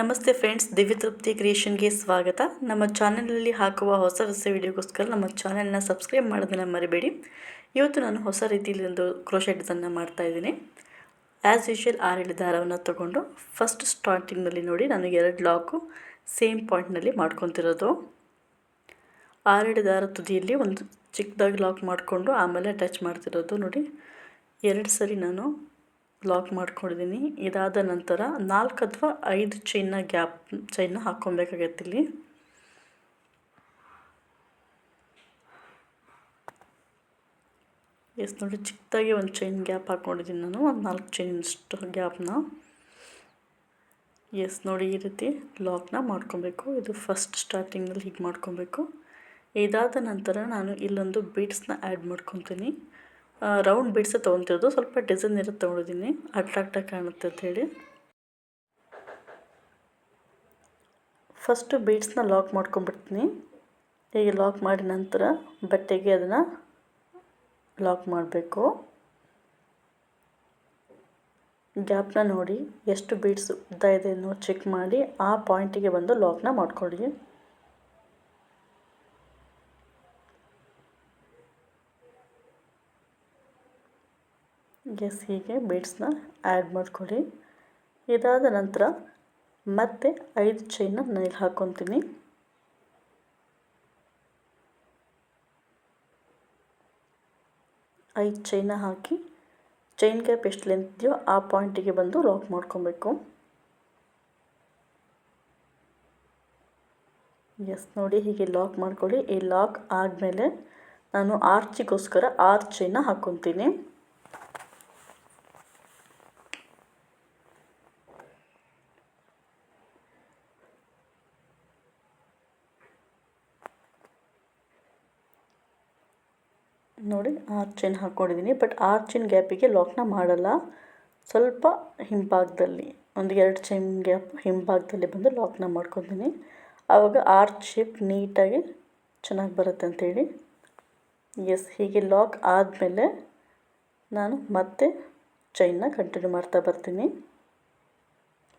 ನಮಸ್ತೆ ಫ್ರೆಂಡ್ಸ್, ದಿವ್ಯ ತೃಪ್ತಿ ಕ್ರಿಯೇಷನ್ಗೆ ಸ್ವಾಗತ. ನಮ್ಮ ಚಾನಲಲ್ಲಿ ಹಾಕುವ ಹೊಸ ಹೊಸ ವಿಡಿಯೋಗೋಸ್ಕರ ನಮ್ಮ ಚಾನೆಲ್ನ ಸಬ್ಸ್ಕ್ರೈಬ್ ಮಾಡೋದನ್ನು ಮರಿಬೇಡಿ. ಇವತ್ತು ನಾನು ಹೊಸ ರೀತಿಯಲ್ಲಿ ಒಂದು ಕ್ರೋಶೆಟ್ಸನ್ನು ಮಾಡ್ತಾ ಇದ್ದೀನಿ. ಆ್ಯಸ್ ಯೂಶುವಲ್ ಆರೇಳು ದಾರವನ್ನು ತಗೊಂಡು ಫಸ್ಟ್ ಸ್ಟಾರ್ಟಿಂಗ್ನಲ್ಲಿ ನೋಡಿ ನಾನು ಎರಡು ಲಾಕು ಸೇಮ್ ಪಾಯಿಂಟ್ನಲ್ಲಿ ಮಾಡ್ಕೊತಿರೋದು. ಆರೇಳು ದಾರ ತುದಿಯಲ್ಲಿ ಒಂದು ಚಿಕ್ಕದಾಗಿ ಲಾಕ್ ಮಾಡಿಕೊಂಡು ಆಮೇಲೆ ಟಚ್ ಮಾಡ್ತಿರೋದು ನೋಡಿ. ಎರಡು ಸರಿ ನಾನು ಲಾಕ್ ಮಾಡ್ಕೊಂಡಿದ್ದೀನಿ ಇದಾದ ನಂತರ ನಾಲ್ಕು ಅಥವಾ ಐದು ಚೈನ್ನ ಗ್ಯಾಪ್ ಚೈನ್ನ ಹಾಕ್ಕೊಬೇಕಾಗತ್ತೆ ಇಲ್ಲಿ. ಎಸ್ ನೋಡಿ, ಚಿಕ್ಕದಾಗಿ ಒಂದು ಚೈನ್ ಗ್ಯಾಪ್ ಹಾಕ್ಕೊಂಡಿದ್ದೀನಿ ನಾನು. ಒಂದು ನಾಲ್ಕು ಚೈನಷ್ಟು ಗ್ಯಾಪ್ನ ಎಸ್ ನೋಡಿ, ಈ ರೀತಿ ಲಾಕ್ನ ಮಾಡ್ಕೊಬೇಕು. ಇದು ಫಸ್ಟ್ ಸ್ಟಾರ್ಟಿಂಗಲ್ಲಿ ಹೀಗೆ ಮಾಡ್ಕೊಬೇಕು. ಇದಾದ ನಂತರ ನಾನು ಇಲ್ಲೊಂದು ಬೀಡ್ಸ್ನ ಆ್ಯಡ್ ಮಾಡ್ಕೊತೀನಿ. ರೌಂಡ್ ಬೀಡ್ಸೇ ತೊಗೊತಿರೋದು. ಸ್ವಲ್ಪ ಡಿಸೈನ್ ಇರೋದು ತೊಗೊಂಡಿದ್ದೀನಿ ಅಟ್ರಾಕ್ಟಾಗಿ ಕಾಣುತ್ತೆ ಅಂಥೇಳಿ ಫಸ್ಟು ಬೀಡ್ಸ್ನ ಲಾಕ್ ಮಾಡ್ಕೊಂಡ್ಬಿಡ್ತೀನಿ. ಹೀಗೆ ಲಾಕ್ ಮಾಡಿದ ನಂತರ ಬಟ್ಟೆಗೆ ಅದನ್ನು ಲಾಕ್ ಮಾಡಬೇಕು. ಗ್ಯಾಪ್ನ ನೋಡಿ ಎಷ್ಟು ಬೀಡ್ಸ್ ಉದ್ದ ಇದೆ ಅನ್ನೋ ಚೆಕ್ ಮಾಡಿ ಆ ಪಾಯಿಂಟಿಗೆ ಬಂದು ಲಾಕ್ನ ಮಾಡ್ಕೊಳ್ಳಿ. ಎಸ್ ಹೀಗೆ ಬೀಡ್ಸ್ನ ಆ್ಯಡ್ ಮಾಡ್ಕೊಳ್ಳಿ. ಇದಾದ ನಂತರ ಮತ್ತೆ ಐದು ಚೈನ ನಾನು ಹಾಕ್ಕೊತೀನಿ ಐದು ಚೈನ ಹಾಕಿ ಚೈನ್ ಗ್ಯಾಪ್ ಎಷ್ಟು ಲೆಂತ್ ಇದೆಯೋ ಆ ಪಾಯಿಂಟಿಗೆ ಬಂದು ಲಾಕ್ ಮಾಡ್ಕೊಬೇಕು. ಎಸ್ ನೋಡಿ ಹೀಗೆ ಲಾಕ್ ಮಾಡ್ಕೊಳ್ಳಿ. ಈ ಲಾಕ್ ಆದಮೇಲೆ ನಾನು ಆರ್ಚಿಗೋಸ್ಕರ ಆರು ಚೈನ ಹಾಕ್ಕೊತೀನಿ ನೋಡಿ ಆರ್ಚಿನ್ ಹಾಕ್ಕೊಂಡಿದ್ದೀನಿ ಬಟ್ ಆರ್ಚಿನ್ ಗ್ಯಾಪಿಗೆ ಲಾಕ್ನ ಮಾಡಲ್ಲ. ಸ್ವಲ್ಪ ಹಿಂಭಾಗದಲ್ಲಿ, ಒಂದು ಎರಡು ಚೈನ್ ಗ್ಯಾಪ್ ಹಿಂಭಾಗದಲ್ಲಿ ಬಂದು ಲಾಕ್ನ ಮಾಡ್ಕೊತೀನಿ ಆವಾಗ ಆರ್ಚ್ ಶೇಪ್ ನೀಟಾಗಿ ಚೆನ್ನಾಗಿ ಬರುತ್ತೆ ಅಂಥೇಳಿ ಎಸ್ ಹೀಗೆ ಲಾಕ್ ಆದಮೇಲೆ ನಾನು ಮತ್ತೆ ಚೈನ್ನ ಕಂಟಿನ್ಯೂ ಮಾಡ್ತಾ ಬರ್ತೀನಿ.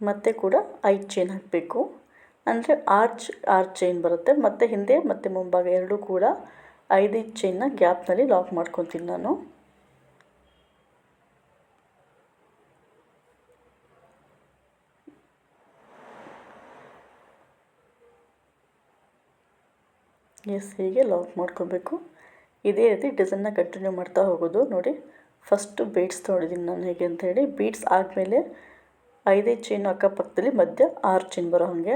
ಮತ್ತೆ ಕೂಡ ಐದು ಚೈನ್ ಹಾಕಬೇಕು. ಅಂದರೆ ಆರ್ಚ್ ಆರ್ಚ್ ಚೈನ್ ಬರುತ್ತೆ. ಮತ್ತು ಹಿಂದೆ, ಮತ್ತು ಮುಂಭಾಗ ಎರಡೂ ಕೂಡ ಐದೈದು ಚೈನ್ನ ಗ್ಯಾಪ್ನಲ್ಲಿ ಲಾಕ್ ಮಾಡ್ಕೊತೀನಿ ನಾನು. ಎಸ್ ಹೀಗೆ ಲಾಕ್ ಮಾಡ್ಕೊಬೇಕು. ಇದೇ ರೀತಿ ಡಿಸೈನ್ನ ಕಂಟಿನ್ಯೂ ಮಾಡ್ತಾ ಹೋಗೋದು. ನೋಡಿ ಫಸ್ಟು ಬೀಡ್ಸ್ ತೊಗೊಂಡಿದ್ದೀನಿ ನಾನು ಹೇಗೆ ಅಂತ ಹೇಳಿ. ಬೀಡ್ಸ್ ಆದಮೇಲೆ ಐದೈದು ಚೈನ್ ಅಕ್ಕಪಕ್ಕದಲ್ಲಿ ಮಧ್ಯ ಆರು ಚೈನ್ ಬರೋ ಹಾಗೆ.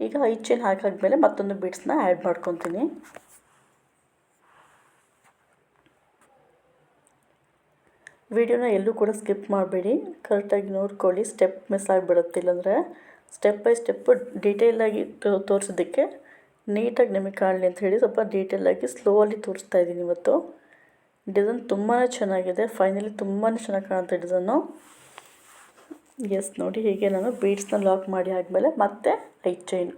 ಈಗ ಐದು ಚೈನ್ ಹಾಕಾದ್ಮೇಲೆ ಮತ್ತೊಂದು ಬೀಡ್ಸ್ನ ಆ್ಯಡ್ ಮಾಡ್ಕೊತೀನಿ. ವಿಡಿಯೋನ ಎಲ್ಲೂ ಕೂಡ ಸ್ಕಿಪ್ ಮಾಡಬೇಡಿ. ಕರೆಕ್ಟಾಗಿ ನೋಡ್ಕೊಳ್ಳಿ. ಸ್ಟೆಪ್ ಮಿಸ್ ಆಗಿಬಿಡುತ್ತೆ. ಇಲ್ಲಾಂದರೆ ಸ್ಟೆಪ್ ಬೈ ಸ್ಟೆಪ್ಪು ಡೀಟೇಲಾಗಿ ತೋರಿಸೋದಕ್ಕೆ ನೀಟಾಗಿ ನಿಮಗೆ ಕಾಣಲಿ ಅಂತ ಹೇಳಿ ಸ್ವಲ್ಪ ಡೀಟೇಲಾಗಿ ಸ್ಲೋಲಿ ತೋರಿಸ್ತಾ ಇದ್ದೀನಿ ಇವತ್ತು. ಡಿಸೈನ್ ತುಂಬಾ ಚೆನ್ನಾಗಿದೆ. ಫೈನಲಿ ತುಂಬಾ ಚೆನ್ನಾಗಿ ಕಾಣುತ್ತೆ ಡಿಸೈನು. ಎಸ್, ನೋಡಿ ಹೀಗೆ ನಾನು ಬೀಡ್ಸ್ನ ಲಾಕ್ ಮಾಡಿ ಆದಮೇಲೆ ಮತ್ತೆ ಐದು ಚೈನ್.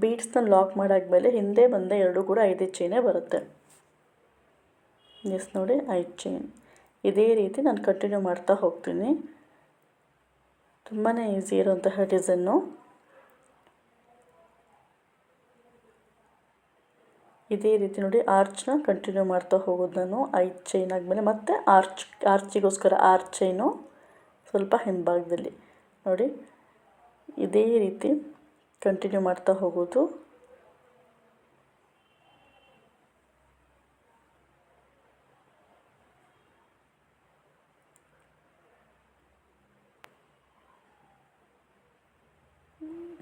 ಬೀಡ್ಸ್ನ ಲಾಕ್ ಮಾಡಾದ್ಮೇಲೆ ಹಿಂದೆ ಬಂದೆ ಎರಡು ಕೂಡ ಐದೈದು ಚೈನೇ ಬರುತ್ತೆ. ಎಸ್, ನೋಡಿ ಐದು ಚೈನ್. ಇದೇ ರೀತಿ ನಾನು ಕಂಟಿನ್ಯೂ ಮಾಡ್ತಾ ಹೋಗ್ತೀನಿ. ತುಂಬಾ ಈಸಿ ಇರುವಂತಹ ಡಿಸೈನು ಇದೇ ರೀತಿ ನೋಡಿ ಆರ್ಚ್ನ ಕಂಟಿನ್ಯೂ ಮಾಡ್ತಾ ಹೋಗೋದು ನಾನು. ಐದು ಚೈನ್ ಆದಮೇಲೆ ಮತ್ತೆ ಆರ್ಚ್, ಆರ್ಚಿಗೋಸ್ಕರ ಆರ್ಚ್ ಚೈನು ಸ್ವಲ್ಪ ಹಿಂಭಾಗದಲ್ಲಿ. ನೋಡಿ, ಇದೇ ರೀತಿ ಕಂಟಿನ್ಯೂ ಮಾಡ್ತಾ ಹೋಗೋದು.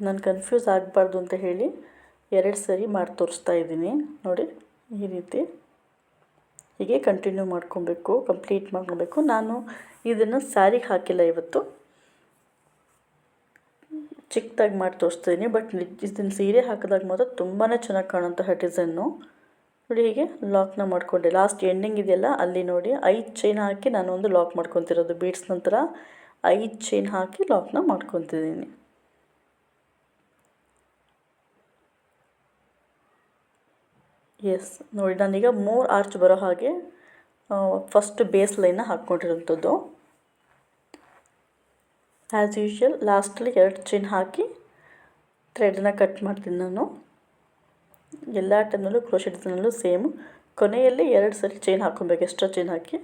ನಾನು ಕನ್ಫ್ಯೂಸ್ ಆಗಬಾರ್ದು ಅಂತ ಹೇಳಿ ಎರಡು ಸರಿ ಮಾಡಿ ತೋರಿಸ್ತಾ ಇದ್ದೀನಿ. ನೋಡಿ, ಈ ರೀತಿ. ಹೀಗೆ ಕಂಟಿನ್ಯೂ ಮಾಡ್ಕೊಬೇಕು ಕಂಪ್ಲೀಟ್ ಮಾಡ್ಕೊಬೇಕು. ನಾನು ಇದನ್ನು ಸ್ಯಾರಿಗೆ ಹಾಕಿಲ್ಲ ಇವತ್ತು. ಚಿಕ್ಕದಾಗಿ ಮಾಡಿ ತೋರಿಸ್ತೀನಿ ಬಟ್ ಇದನ್ನು ಸೀರೆ ಹಾಕಿದಾಗ ಮಾತ್ರ ತುಂಬಾ ಚೆನ್ನಾಗಿ ಕಾಣುವಂತಹ ಡಿಸೈನು ನೋಡಿ, ಹೀಗೆ ಲಾಕ್ನ ಮಾಡಿಕೊಂಡೆ. ಲಾಸ್ಟ್ ಎಂಡಿಂಗ್ ಇದೆಯಲ್ಲ, ಅಲ್ಲಿ ನೋಡಿ ಐದು ಚೈನ್ ಹಾಕಿ ನಾನು ಒಂದು ಲಾಕ್ ಮಾಡ್ಕೊತಿರೋದು. ಬೀಡ್ಸ್ ನಂತರ ಐದು ಚೈನ್ ಹಾಕಿ ಲಾಕ್ನ ಮಾಡ್ಕೊತಿದ್ದೀನಿ. ಎಸ್ ನೋಡಿ, ನಾನೀಗ ಮೂರು ಆರ್ಚ್ ಬರೋ ಹಾಗೆ ಫಸ್ಟ್ ಬೇಸ್ ಲೈನ್ನ ಹಾಕ್ಕೊಂಡಿರೋಂಥದ್ದು ಆ್ಯಸ್ ಯೂಶ್ವಲ್ ಲಾಸ್ಟಲ್ಲಿ ಎರಡು ಚೈನ್ ಹಾಕಿ ಥ್ರೆಡನ್ನ ಕಟ್ ಮಾಡ್ತೀನಿ ನಾನು. ಎಲ್ಲ ಟೈಮಲ್ಲೂ ಕ್ರೋಶೆ ಸೇಮ್ ಕೊನೆಯಲ್ಲಿ ಎರಡು ಸರಿ ಚೈನ್ ಹಾಕ್ಕೊಬೇಕು ಎಕ್ಸ್ಟ್ರಾ ಚೈನ್ ಹಾಕಿ.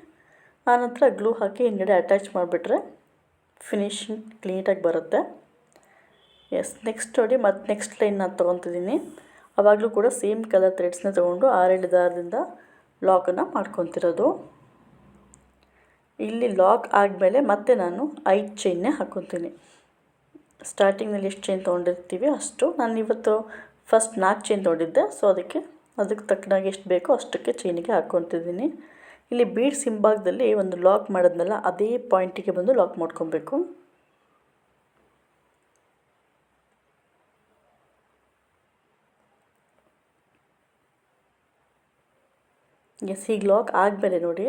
ಆನಂತರ ಗ್ಲೂ ಹಾಕಿ ಹಿಂಗಡೆ ಅಟ್ಯಾಚ್ ಮಾಡಿಬಿಟ್ರೆ ಫಿನಿಶಿಂಗ್ ಕ್ಲೀನಾಗಿ ಬರುತ್ತೆ. ಎಸ್ ನೆಕ್ಸ್ಟ್ ನೋಡಿ, ಮತ್ತು ನೆಕ್ಸ್ಟ್ ಲೈನ್ ನಾನು ತೊಗೊತಿದ್ದೀನಿ. ಆವಾಗಲೂ ಕೂಡ ಸೇಮ್ ಕಲರ್ ಥ್ರೆಡ್ಸ್ನ ತೊಗೊಂಡು ಆರೇಳು ದಾರದಿಂದ ಲಾಕನ್ನು ಮಾಡ್ಕೊತಿರೋದು. ಇಲ್ಲಿ ಲಾಕ್ ಆದಮೇಲೆ ಮತ್ತೆ ನಾನು ಐದು ಚೈನ್ನೇ ಹಾಕ್ಕೊತೀನಿ ಸ್ಟಾರ್ಟಿಂಗ್ನಲ್ಲಿ ಎಷ್ಟು ಚೈನ್ ತೊಗೊಂಡಿರ್ತೀವಿ ಅಷ್ಟು. ನಾನು ಇವತ್ತು ಫಸ್ಟ್ ನಾಲ್ಕು ಚೈನ್ ತೊಗೊಂಡಿದ್ದೆ, ಸೊ ಅದಕ್ಕೆ ಅದಕ್ಕೆ ತಕ್ಕನಾಗಿ ಎಷ್ಟು ಬೇಕೋ ಅಷ್ಟಕ್ಕೆ ಚೈನಿಗೆ ಹಾಕ್ಕೊತಿದ್ದೀನಿ ಇಲ್ಲಿ ಬೀಡ್ಸ್ ಹಿಂಭಾಗದಲ್ಲಿ ಒಂದು ಲಾಕ್ ಮಾಡಿದ್ನಲ್ಲ, ಅದೇ ಪಾಯಿಂಟಿಗೆ ಬಂದು ಲಾಕ್ ಮಾಡ್ಕೊಬೇಕು. ಎಸ್ ಈಗ ಲಾಕ್ ಆದಮೇಲೆ ನೋಡಿ.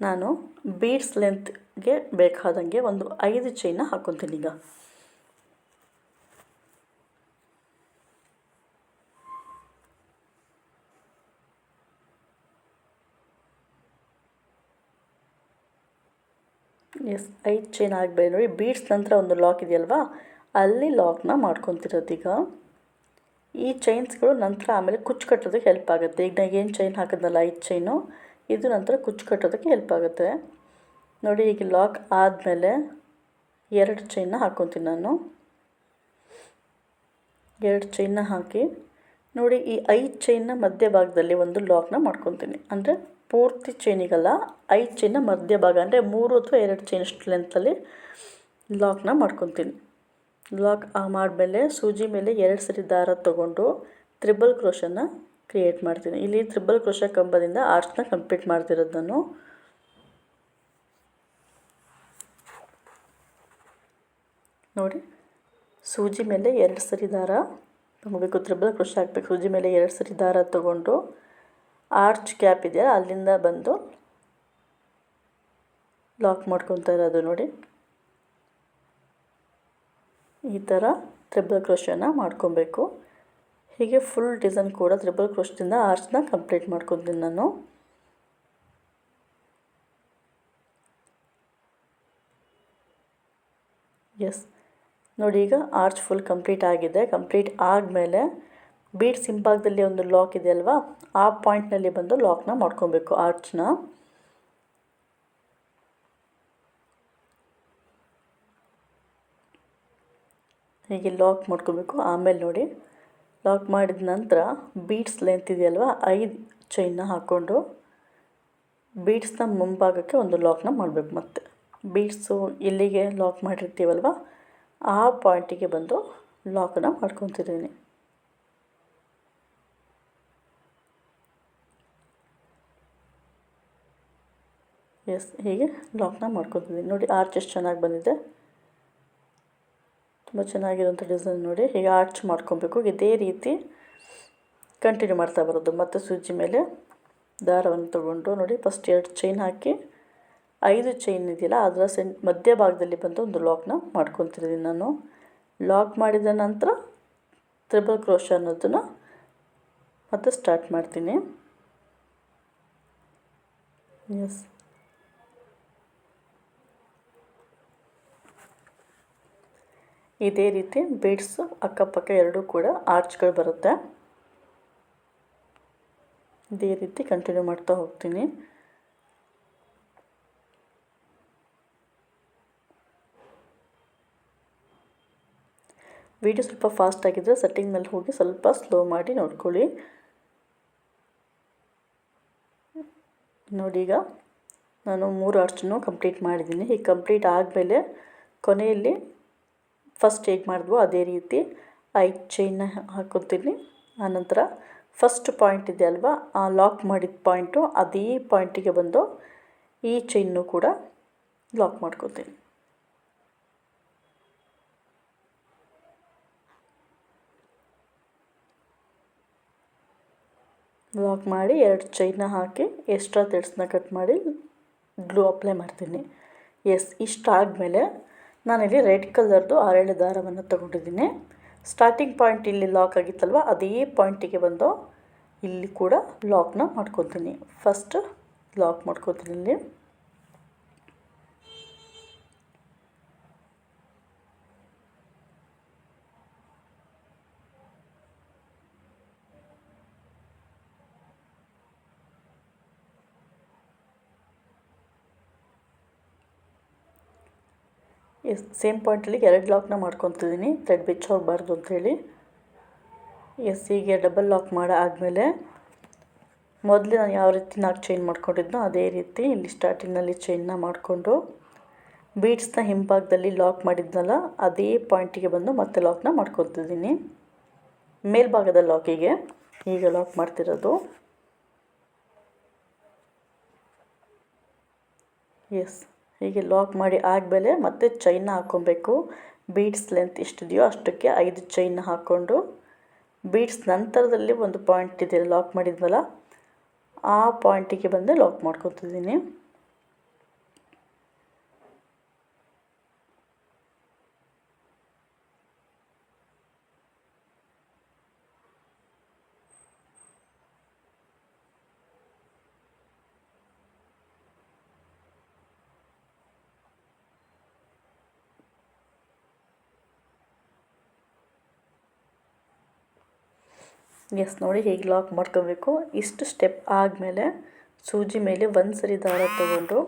ನಾನು ಬೀಡ್ಸ್ ಲೆಂತ್ಗೆ ಬೇಕಾದಂಗೆ ಒಂದು ಐದು ಚೈನ ಹಾಕ್ಕೊತೀನಿ ಈಗ. ಎಸ್ ಐದು ಚೈನ್ ಆಗಬೇಡಿ ನೋಡಿ. ಬೀಡ್ಸ್ ನಂತರ ಒಂದು ಲಾಕ್ ಇದೆಯಲ್ವಾ? ಅಲ್ಲಿ ಲಾಕ್ನ ಮಾಡ್ಕೊತಿರೋದೀಗ ಈ ಚೈನ್ಸ್ಗಳು ನಂತರ ಆಮೇಲೆ ಕುಚ್ಚು ಕಟ್ಟೋದಕ್ಕೆ ಹೆಲ್ಪ್ ಆಗುತ್ತೆ. ಈಗ ನಾನು ಏನು ಚೈನ್ ಹಾಕಿದ್ನಲ್ಲ ಐದು ಚೈನು ಇದು ನಂತರ ಕುಚ್ಚು ಕಟ್ಟೋದಕ್ಕೆ ಹೆಲ್ಪ್ ಆಗುತ್ತೆ. ನೋಡಿ, ಈಗ ಲಾಕ್ ಆದಮೇಲೆ ಎರಡು ಚೈನ್ನ ಹಾಕ್ಕೊತೀನಿ ನಾನು. ಎರಡು ಚೈನ್ನ ಹಾಕಿ, ನೋಡಿ, ಈ ಐದು ಚೈನ್ನ ಮಧ್ಯಭಾಗದಲ್ಲಿ ಒಂದು ಲಾಕ್ನ ಮಾಡ್ಕೊತೀನಿ. ಅಂದರೆ ಪೂರ್ತಿ ಚೈನಿಗಲ್ಲ ಐದು ಚೈನ್ನ ಮಧ್ಯಭಾಗ ಅಂದರೆ ಮೂರು ಅಥವಾ ಎರಡು ಚೈನ್ ಅಷ್ಟು ಲೆಂತಲ್ಲಿ ಲಾಕ್ನ ಮಾಡ್ಕೊತೀನಿ. ಲಾಕ್ ಮಾಡಿದ್ಮೇಲೆ ಸೂಜಿ ಮೇಲೆ ಎರಡು ಸರಿ ದಾರ ತಗೊಂಡು ತ್ರಿಬಲ್ ಕ್ರೋಶನ್ನು ಕ್ರಿಯೇಟ್ ಮಾಡ್ತೀನಿ. ಇಲ್ಲಿ ತ್ರಿಬಲ್ ಕ್ರೋಶ ಕಂಬದಿಂದ ಆರ್ಚ್ನ ಕಂಪ್ಲೀಟ್ ಮಾಡ್ತಿರೋದು ನಾನು ನೋಡಿ, ಸೂಜಿ ಮೇಲೆ ಎರಡು ಸರಿ ದಾರ ತೊಗೋಬೇಕು, ತ್ರಿಬಲ್ ಕ್ರೋಶ ಹಾಕಬೇಕು. ಸೂಜಿ ಮೇಲೆ ಎರಡು ಸರಿ ದಾರ ತಗೊಂಡು ಆರ್ಚ್ ಕ್ಯಾಪ್ ಇದೆಯಲ್ಲ, ಅಲ್ಲಿಂದ ಬಂದು ಲಾಕ್ ಮಾಡ್ಕೊತಾ ಇರೋದು ನೋಡಿ. ಈ ಥರ ತ್ರಿಬಲ್ ಕ್ರೋಶನ ಮಾಡ್ಕೊಬೇಕು. ಹೀಗೆ ಫುಲ್ ಡಿಸೈನ್ ಕೂಡ ತ್ರಿಬಲ್ ಕ್ರೋಶದಿಂದ ಆರ್ಚ್ನ ಕಂಪ್ಲೀಟ್ ಮಾಡ್ಕೊತೀನಿ ನಾನು. ಎಸ್ ನೋಡಿ ಈಗ ಆರ್ಚ್ ಫುಲ್ ಕಂಪ್ಲೀಟ್ ಆಗಿದೆ. ಕಂಪ್ಲೀಟ್ ಆದಮೇಲೆ ಬೀಡ್ಸ್ ಹಿಂಭಾಗದಲ್ಲಿ ಒಂದು ಲಾಕ್ ಇದೆ ಅಲ್ವಾ? ಆ ಪಾಯಿಂಟ್ನಲ್ಲಿ ಬಂದು ಲಾಕ್ನ ಮಾಡ್ಕೊಬೇಕು ಆರ್ಚ್ನ ಹೀಗೆ ಲಾಕ್ ಮಾಡ್ಕೋಬೇಕು. ಆಮೇಲೆ ನೋಡಿ ಲಾಕ್ ಮಾಡಿದ ನಂತರ ಬೀಡ್ಸ್ ಲೆಂತ್ ಇದೆಯಲ್ವ, ಐದು ಚೈನ್ನ ಹಾಕ್ಕೊಂಡು ಬೀಡ್ಸ್ನ ಮುಂಭಾಗಕ್ಕೆ ಒಂದು ಲಾಕ್ನ ಮಾಡಬೇಕು ಮತ್ತೆ. ಬೀಡ್ಸು ಎಲ್ಲಿಗೆ ಲಾಕ್ ಮಾಡಿರ್ತೀವಲ್ವ, ಆ ಪಾಯಿಂಟಿಗೆ ಬಂದು ಲಾಕನ್ನು ಮಾಡ್ಕೊತಿದ್ದೀನಿ. ಎಸ್ ಹೀಗೆ ಲಾಕ್ನ ಮಾಡ್ಕೊತಿದ್ದೀನಿ. ನೋಡಿ ಆರ್ಚ್ ಚೆನ್ನಾಗಿ ಬಂದಿದೆ. ತುಂಬ ಚೆನ್ನಾಗಿರುವಂಥ ಡಿಸೈನ್ ನೋಡಿ ಹೀಗೆ ಆರ್ಚ್ ಮಾಡ್ಕೊಬೇಕು. ಇದೇ ರೀತಿ ಕಂಟಿನ್ಯೂ ಮಾಡ್ತಾ ಬರೋದು. ಮತ್ತು ಸೂಜಿ ಮೇಲೆ ದಾರವನ್ನು ತಗೊಂಡು ನೋಡಿ ಫಸ್ಟ್ ಎರಡು ಚೈನ್ ಹಾಕಿ ಐದು ಚೈನ್ ಇದೆಯಲ್ಲ, ಅದರ ಸೆನ್ ಮಧ್ಯಭಾಗದಲ್ಲಿ ಬಂದು ಒಂದು ಲಾಕ್ನ ಮಾಡ್ಕೊತಿದ್ದೀನಿ ನಾನು. ಲಾಕ್ ಮಾಡಿದ ನಂತರ ತ್ರಿಬಲ್ ಕ್ರೋಶ ಅನ್ನೋದನ್ನು ಮತ್ತೆ ಸ್ಟಾರ್ಟ್ ಮಾಡ್ತೀನಿ. ಎಸ್ ಇದೇ ರೀತಿ ಬೀಡ್ಸ್ ಅಕ್ಕಪಕ್ಕ ಎರಡೂ ಕೂಡ ಆರ್ಚ್ಗಳು ಬರುತ್ತೆ. ಇದೇ ರೀತಿ ಕಂಟಿನ್ಯೂ ಮಾಡ್ತಾ ಹೋಗ್ತೀನಿ. ವಿಡಿಯೋ ಸ್ವಲ್ಪ ಫಾಸ್ಟ್ ಆಗಿದ್ದರೆ ಸೆಟ್ಟಿಂಗ್ನಲ್ಲಿ ಹೋಗಿ ಸ್ವಲ್ಪ ಸ್ಲೋ ಮಾಡಿ ನೋಡ್ಕೊಳ್ಳಿ. ನೋಡಿ ಈಗ ನಾನು ಮೂರು ಆರ್ಚನ್ನು ಕಂಪ್ಲೀಟ್ ಮಾಡಿದ್ದೀನಿ. ಈಗ ಕಂಪ್ಲೀಟ್ ಆದಮೇಲೆ ಕೊನೆಯಲ್ಲಿ ಫಸ್ಟ್ ಹೇಗೆ ಮಾಡಿದ್ವೋ, ಅದೇ ರೀತಿ ಐದು ಚೈನ್ನ ಹಾಕೋತೀನಿ ಆನಂತರ ಫಸ್ಟ್ ಪಾಯಿಂಟ್ ಇದೆ ಅಲ್ವಾ, ಆ ಲಾಕ್ ಮಾಡಿದ ಪಾಯಿಂಟು ಅದೇ ಪಾಯಿಂಟಿಗೆ ಬಂದು ಈ ಚೈನ್ನು ಕೂಡ ಲಾಕ್ ಮಾಡ್ಕೊತೀನಿ ಲಾಕ್ ಮಾಡಿ ಎರಡು ಚೈನ್ನ ಹಾಕಿ ಎಕ್ಸ್ಟ್ರಾ ತೆಡ್ಸ್ನ ಕಟ್ ಮಾಡಿ ಗ್ಲೂ ಅಪ್ಲೈ ಮಾಡ್ತೀನಿ. ಎಸ್ ಇಷ್ಟ ಆದಮೇಲೆ ನಾನಿಲ್ಲಿ ರೆಡ್ ಕಲರ್ದು ಆರೇಳು ದಾರವನ್ನು ತಗೊಂಡಿದ್ದೀನಿ. ಸ್ಟಾರ್ಟಿಂಗ್ ಪಾಯಿಂಟ್ ಇಲ್ಲಿ ಲಾಕ್ ಆಗಿತ್ತಲ್ವ? ಅದೇ ಪಾಯಿಂಟಿಗೆ ಬಂದು ಇಲ್ಲಿ ಕೂಡ ಲಾಕ್ನ ಮಾಡ್ಕೊತೀನಿ. ಫಸ್ಟ್ ಲಾಕ್ ಮಾಡ್ಕೊತೀನಿ ಇಲ್ಲಿ. ಸೇಮ್ ಪಾಯಿಂಟಲ್ಲಿ ಎರಡು ಲಾಕ್ನ ಮಾಡ್ಕೊತಿದ್ದೀನಿ. ಥ್ರೆಡ್ ಬಿಚ್ಚ ಹೋಗಬಾರ್ದು ಅಂಥೇಳಿ ಎಸ್, ಹೀಗೆ ಡಬಲ್ ಲಾಕ್ ಮಾಡಿ ಆದಮೇಲೆ ಮೊದಲು ನಾನು ಯಾವ ರೀತಿ ನಾಲ್ಕು ಚೈನ್ ಮಾಡ್ಕೊಂಡಿದ್ನೋ ಅದೇ ರೀತಿ ಇಲ್ಲಿ ಸ್ಟಾರ್ಟಿಂಗ್ನಲ್ಲಿ ಚೈನ್ನ ಮಾಡಿಕೊಂಡು ಬೀಡ್ಸ್ನ ಹಿಂಭಾಗದಲ್ಲಿ ಲಾಕ್ ಮಾಡಿದ್ನಲ್ಲ, ಅದೇ ಪಾಯಿಂಟಿಗೆ ಬಂದು ಮತ್ತೆ ಲಾಕ್ನ ಮಾಡ್ಕೊತಿದ್ದೀನಿ. ಮೇಲ್ಭಾಗದ ಲಾಕಿಗೆ ಈಗ ಲಾಕ್ ಮಾಡ್ತಿರೋದು. ಎಸ್. ಹೀಗೆ ಲಾಕ್ ಮಾಡಿ ಆದಮೇಲೆ ಮತ್ತೆ ಚೈನ್ನ ಹಾಕ್ಕೊಬೇಕು. ಬೀಡ್ಸ್ ಲೆಂತ್ ಎಷ್ಟಿದೆಯೋ ಅಷ್ಟಕ್ಕೆ ಐದು ಚೈನ್ನ ಹಾಕ್ಕೊಂಡು ಬೀಡ್ಸ್ ನಂತರದಲ್ಲಿ ಒಂದು ಪಾಯಿಂಟ್ ಇದೆ ಲಾಕ್ ಮಾಡಿದ್ವಲ್ಲ, ಆ ಪಾಯಿಂಟಿಗೆ ಬಂದು ಲಾಕ್ ಮಾಡ್ಕೊತಿದ್ದೀನಿ. ಎಸ್, ನೋಡಿ ಹೀಗೆ ಲಾಕ್ ಮಾಡ್ಕೋಬೇಕು. ಇಷ್ಟು ಸ್ಟೆಪ್ ಆದಮೇಲೆ ಸೂಜಿ ಮೇಲೆ ಒಂದು ಸರಿ ದಾರ ತಗೊಂಡು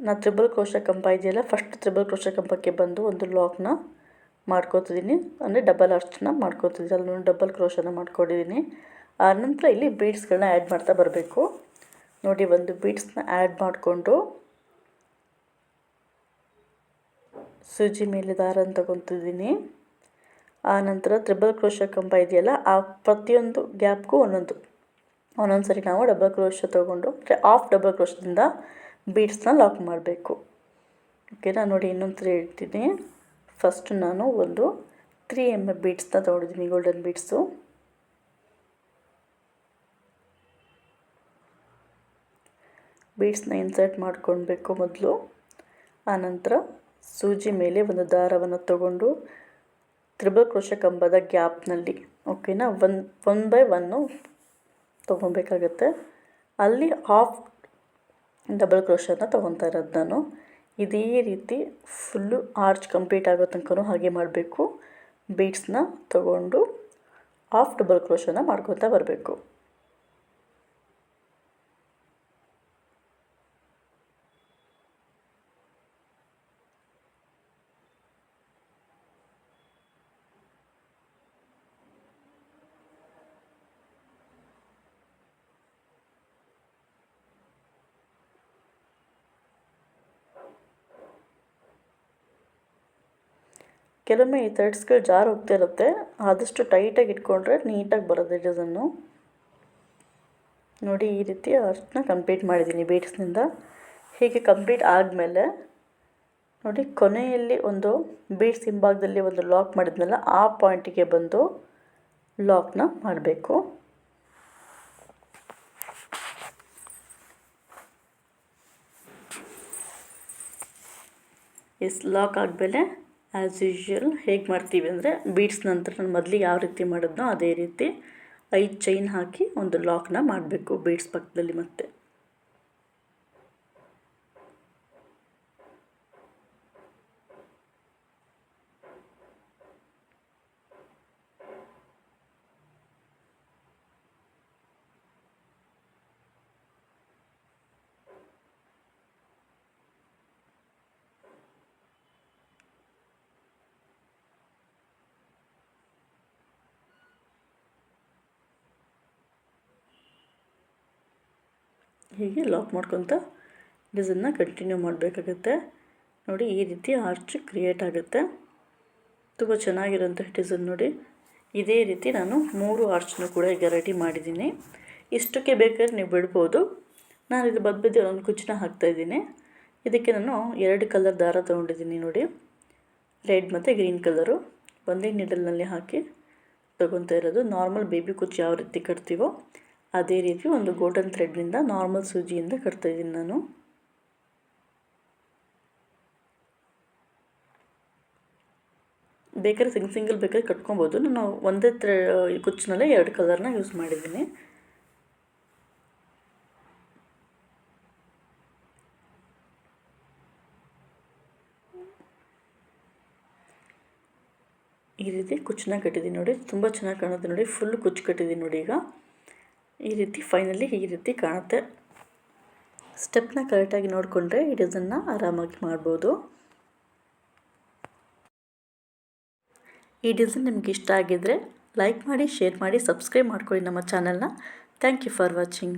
ನಾ ತ್ರಿಬಲ್ ಕ್ರೋಶ ಕಂಬ ಇದೆಯಲ್ಲ ಫಸ್ಟ್ ತ್ರಿಬಲ್ ಕ್ರೋಶ ಕಂಪಕ್ಕೆ ಬಂದು ಒಂದು ಲಾಕ್ನ ಮಾಡ್ಕೋತಿದ್ದೀನಿ ಅಂದರೆ ಡಬಲ್ ಅರ್ಚನ್ನ ಮಾಡ್ಕೋತಿದ್ದೀನಿ ಅಲ್ಲಿ ಡಬಲ್ ಕ್ರೋಶನ ಮಾಡ್ಕೊಂಡಿದ್ದೀನಿ ನಂತರ ಇಲ್ಲಿ ಬೀಡ್ಸ್ಗಳನ್ನ ಆ್ಯಡ್ ಮಾಡ್ತಾ ಬರಬೇಕು. ನೋಡಿ ಒಂದು ಬೀಡ್ಸ್ನ ಆ್ಯಡ್ ಮಾಡಿಕೊಂಡು ಸೂಜಿ ಮೇಲೆ ದಾರನ ತಗೊತಿದ್ದೀನಿ ಆ ನಂತರ ತ್ರಿಬಲ್ ಕ್ರೋಶ ಕಂಬ ಇದೆಯಲ್ಲ, ಆ ಪ್ರತಿಯೊಂದು ಗ್ಯಾಪ್ಗೂ ಒಂದೊಂದು. ಒಂದೊಂದು ಸರಿ ನಾವು ಡಬಲ್ ಕ್ರೋಶ ತೊಗೊಂಡು ಆಫ್ ಡಬಲ್ ಕ್ರೋಶದಿಂದ ಬೀಡ್ಸ್ನ ಲಾಕ್ ಮಾಡಬೇಕು. ಓಕೆನಾ ನೋಡಿ ಇನ್ನೊಂದು ಸರಿ ಹೇಳ್ತೀನಿ. ಫಸ್ಟ್ ನಾನು ಒಂದು ತ್ರೀ ಎಂ ಎ ಬೀಡ್ಸ್ನ ತೊಗೊಂಡಿದ್ದೀನಿ ಗೋಲ್ಡನ್ ಬೀಡ್ಸು ಬೀಡ್ಸ್ನ ಇನ್ಸರ್ಟ್ ಮಾಡ್ಕೊಳ್ಬೇಕು ಮೊದಲು. ಆನಂತರ ಸೂಜಿ ಮೇಲೆ ಒಂದು ದಾರವನ್ನು ತಗೊಂಡು ತ್ರಿಬಲ್ ಕ್ರೋಶ ಕಂಬದ ಗ್ಯಾಪ್ನಲ್ಲಿ ಓಕೆನಾ ಒನ್ ಒನ್ ಬೈ ಒನ್ನು ತೊಗೊಬೇಕಾಗತ್ತೆ. ಅಲ್ಲಿ ಹಾಫ್ ಡಬಲ್ ಕ್ರೋಶನ ತೊಗೊತಾ ಇರೋದು ನಾನು. ಇದೇ ರೀತಿ ಫುಲ್ಲು ಆರ್ಚ್ ಕಂಪ್ಲೀಟ್ ಆಗೋ ತನಕ ಹಾಗೆ ಮಾಡಬೇಕು. ಬೀಡ್ಸ್ನ ತಗೊಂಡು ಹಾಫ್ ಡಬಲ್ ಕ್ರೋಶನ ಮಾಡ್ಕೊತಾ ಬರಬೇಕು. ಕೆಲವೊಮ್ಮೆ ಈ ಥ್ರೆಡ್ಸ್ಗಳು ಜಾರು ಹೋಗ್ತಿರುತ್ತೆ ಆದಷ್ಟು ಟೈಟಾಗಿ ಇಟ್ಕೊಂಡ್ರೆ ನೀಟಾಗಿ ಬರೋದು ಡಿಸೈನು ನೋಡಿ, ಈ ರೀತಿ ಅಷ್ಟನ್ನ ಕಂಪ್ಲೀಟ್ ಮಾಡಿದ್ದೀನಿ ಬೀಡ್ಸ್ನಿಂದ ಹೀಗೆ ಕಂಪ್ಲೀಟ್ ಆದಮೇಲೆ ನೋಡಿ, ಕೊನೆಯಲ್ಲಿ ಒಂದು ಬೀಡ್ಸ್ ಹಿಂಭಾಗದಲ್ಲಿ ಒಂದು ಲಾಕ್ ಮಾಡಿದ್ನಲ್ಲ, ಆ ಪಾಯಿಂಟಿಗೆ ಬಂದು ಲಾಕ್ನ ಮಾಡಬೇಕು. ಎಸ್, ಲಾಕ್ ಆದಮೇಲೆ ಆ್ಯಸ್ ಯೂಶ್ವಲ್ ಹೇಗೆ ಮಾಡ್ತೀವಿ ಅಂದರೆ ಬೀಡ್ಸ್ ನಂತರ ನಾನು ಮೊದಲಿಗೆ ಯಾವ ರೀತಿ ಮಾಡಿದ್ನೋ ಅದೇ ರೀತಿ ಐದು ಚೈನ್ ಹಾಕಿ ಒಂದು ಲಾಕ್ನ ಮಾಡಬೇಕು ಬೀಡ್ಸ್ ಪಕ್ಕದಲ್ಲಿ ಮತ್ತೆ. ಹೀಗೆ ಲಾಕ್ ಮಾಡ್ಕೊತ ಡಿಸೈನ್ನ ಕಂಟಿನ್ಯೂ ಮಾಡಬೇಕಾಗುತ್ತೆ. ನೋಡಿ, ಈ ರೀತಿ ಆರ್ಚ್ ಕ್ರಿಯೇಟ್ ಆಗುತ್ತೆ. ತುಂಬ ಚೆನ್ನಾಗಿರೋಂಥ ಡಿಸೈನ್ ನೋಡಿ. ಇದೇ ರೀತಿ ನಾನು ಮೂರು ಆರ್ಚ್ನೂ ಕೂಡ ಈಗ ರೆಡಿ ಮಾಡಿದ್ದೀನಿ. ಇಷ್ಟಕ್ಕೆ ಬೇಕಾದ್ರೆ ನೀವು ಬಿಡ್ಬೋದು. ನಾನು ಇದು ಬದ್ದು ಒಂದು ಕುಚ್ಚಿನ ಹಾಕ್ತಾಯಿದ್ದೀನಿ ಇದಕ್ಕೆ ನಾನು ಎರಡು ಕಲರ್ ದಾರ ತೊಗೊಂಡಿದ್ದೀನಿ ನೋಡಿ. ರೆಡ್ ಮತ್ತು ಗ್ರೀನ್ ಕಲರು ಒಂದೇ ನೀಡಲ್ನಲ್ಲಿ ಹಾಕಿ ತೊಗೊತಾ ಇರೋದು. ನಾರ್ಮಲ್ ಬೇಬಿ ಕುಚ್ಚು ಯಾವ ರೀತಿ ಕಟ್ತೀವೋ ಅದೇ ರೀತಿ ಒಂದು ಗೋಲ್ಡನ್ ಥ್ರೆಡ್ನಿಂದ ನಾರ್ಮಲ್ ಸೂಜಿಯಿಂದ ಕಟ್ತಾಯಿದ್ದೀನಿ ನಾನು. ಬೇಕಾದ್ರೆ ಸಿಂಗ್ ಸಿಂಗಲ್ ಬೇಕಾದ್ರೆ ಕಟ್ಕೊಬೋದು. ನಾನು ಒಂದೇ ಥ್ರೆ ಕುಚ್ಚಿನಲ್ಲೇ ಎರಡು ಕಲರ್ನ ಯೂಸ್ ಮಾಡಿದ್ದೀನಿ. ಈ ರೀತಿ ಕುಚ್ಚನ್ನ ಕಟ್ಟಿದ್ದೀನಿ ನೋಡಿ. ತುಂಬ ಚೆನ್ನಾಗಿ ಕಾಣುತ್ತೆ ನೋಡಿ. ಫುಲ್ ಕುಚ್ಚು ಕಟ್ಟಿದ್ದೀನಿ ನೋಡಿ ಈಗ. ಈ ರೀತಿ ಫೈನಲಿ ಈ ರೀತಿ ಕಾಣುತ್ತೆ. ಸ್ಟೆಪ್ನ ಕರೆಕ್ಟಾಗಿ ನೋಡಿಕೊಂಡ್ರೆ ಈ ಡಿಸೈನ್ನ ಆರಾಮಾಗಿ ಮಾಡ್ಬೋದು. ಈ ಡಿಸೈನ್ ನಿಮ್ಗೆ ಇಷ್ಟ ಆಗಿದ್ದರೆ ಲೈಕ್ ಮಾಡಿ ಶೇರ್ ಮಾಡಿ ಸಬ್ಸ್ಕ್ರೈಬ್ ಮಾಡ್ಕೊಳ್ಳಿ ನಮ್ಮ ಚಾನಲ್ನ ಥ್ಯಾಂಕ್ ಯು ಫಾರ್ ವಾಚಿಂಗ್